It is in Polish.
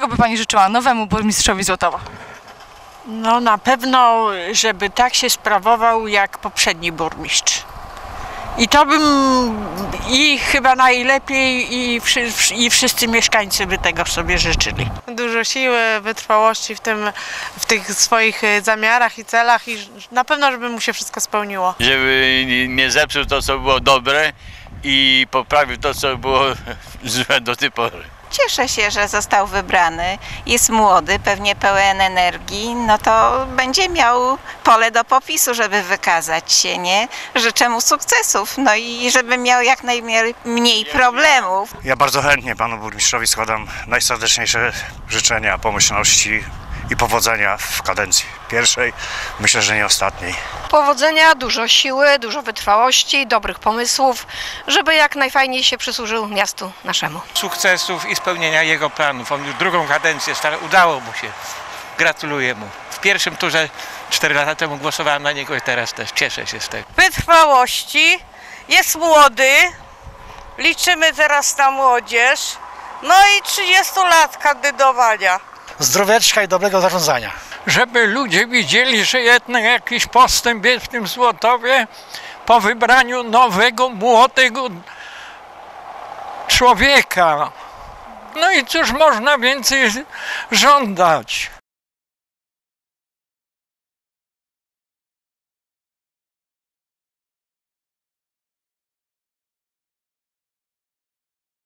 Czego by Pani życzyła nowemu burmistrzowi Złotowa? No na pewno, żeby tak się sprawował jak poprzedni burmistrz. I to bym i chyba najlepiej i, wszy, i wszyscy mieszkańcy by tego sobie życzyli. dużo siły, wytrwałości w, tym, w tych swoich e, zamiarach i celach i na pewno, żeby mu się wszystko spełniło. żeby nie zepsuł to, co było dobre i poprawił to, co było złe do tej pory. Cieszę się, że został wybrany. Jest młody, pewnie pełen energii. No to będzie miał pole do popisu, żeby wykazać się, nie? Życzę mu sukcesów, no i żeby miał jak najmniej problemów. Ja bardzo chętnie panu burmistrzowi składam najserdeczniejsze życzenia, pomyślności i powodzenia w kadencji pierwszej, myślę, że nie ostatniej. Powodzenia, dużo siły, dużo wytrwałości, dobrych pomysłów, żeby jak najfajniej się przysłużył miastu naszemu. sukcesów i spełnienia jego planów. On już drugą kadencję stara, udało mu się. Gratuluję mu. W pierwszym turze 4 lata temu głosowałem na niego i teraz też cieszę się z tego. wytrwałości, jest młody, liczymy teraz na młodzież, no i 30 lat kandydowania. Zdroweczka i dobrego zarządzania. żeby ludzie widzieli, że jednak jakiś postęp jest w tym Złotowie po wybraniu nowego, młodego człowieka. No i cóż można więcej żądać?